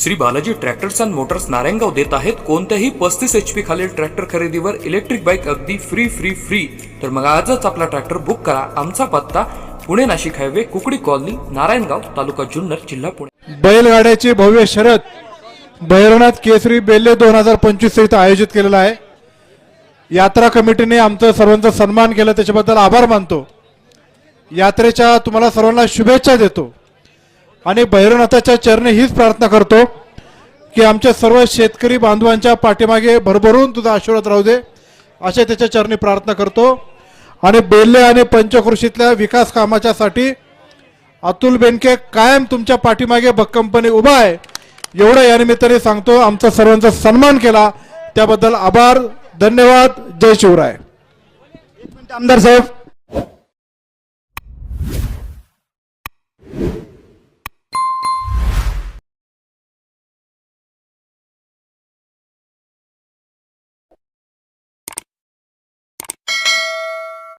Shri Balaji tractors and motors Narayangaon देत आहेत. कोणत्याही पस्तीस एच पी खालील ट्रॅक्टर खरेदीवर इलेक्ट्रिक बाईक अगदी फ्री फ्री फ्री तर मग आजच आपला ट्रॅक्टर बुक करा. आमचा पत्ता पुणे नाशिक हायवे कुकडी कॉलनी नारायणगाव तालुका जुन्नर जिल्हा पुणे. बैलगाड्याची भव्य शरद भैरवनाथ केसरी बेल्ले दोन हजार पंचवीस इथं आयोजित केलेला आहे. यात्रा कमिटीने आमचं सर्वांचा सन्मान केला. त्याच्याबद्दल आभार मानतो. यात्रेच्या तुम्हाला सर्वांना शुभेच्छा देतो. आणि भैरवनाथाच्या चरणी हीच प्रार्थना करतो की आमच्या सर्व शेतकरी बांधवांच्या पाठीमागे भरभरून तुझा आशीर्वाद राहू दे. अशा त्याच्या चरणी प्रार्थना करतो. आणि बेल्ले आणि पंचकृषीतल्या विकास कामाच्यासाठी अतुल बेनके कायम तुमच्या पाठीमागे भक्कमपणे उभा आहे. एवढं या निमित्ताने सांगतो. आमचा सर्वांचा सन्मान केला. त्याबद्दल आभार धन्यवाद. जय शिवराय. आमदार साहेब.